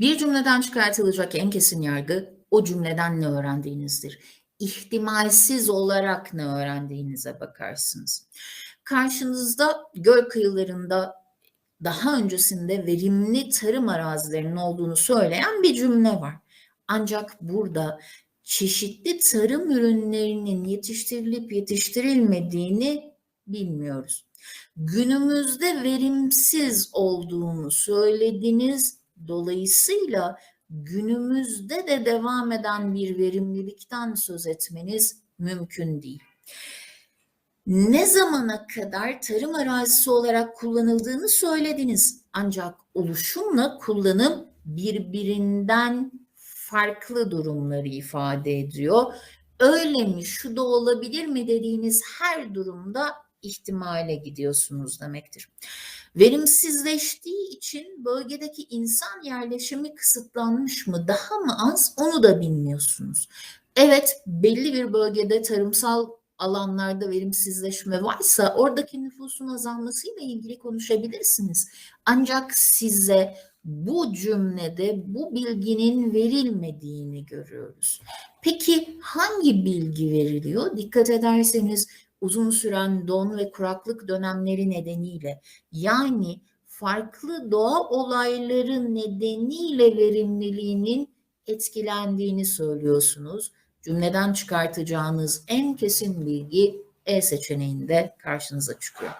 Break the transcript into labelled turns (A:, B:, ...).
A: Bir cümleden çıkartılacak en kesin yargı o cümleden ne öğrendiğinizdir. İhtimalsiz olarak ne öğrendiğinize bakarsınız. Karşınızda göl kıyılarında daha öncesinde verimli tarım arazilerinin olduğunu söyleyen bir cümle var. Ancak burada çeşitli tarım ürünlerinin yetiştirilip yetiştirilmediğini bilmiyoruz. Günümüzde verimsiz olduğunu söylediniz. Dolayısıyla günümüzde de devam eden bir verimlilikten söz etmeniz mümkün değil. Ne zamana kadar tarım arazisi olarak kullanıldığını söylediniz. Ancak oluşumla kullanım birbirinden farklı durumları ifade ediyor. Öyle mi, şu da olabilir mi dediğiniz her durumda ihtimale gidiyorsunuz demektir. Verimsizleştiği için bölgedeki insan yerleşimi kısıtlanmış mı, daha mı az onu da bilmiyorsunuz. Evet, belli bir bölgede tarımsal alanlarda verimsizleşme varsa oradaki nüfusun azalmasıyla ilgili konuşabilirsiniz. Ancak size bu cümlede bu bilginin verilmediğini görüyoruz. Peki hangi bilgi veriliyor? Dikkat ederseniz uzun süren don ve kuraklık dönemleri nedeniyle yani farklı doğa olayları nedeniyle verimliliğinin etkilendiğini söylüyorsunuz. Cümleden çıkartacağınız en kesin bilgi E seçeneğinde karşınıza çıkıyor.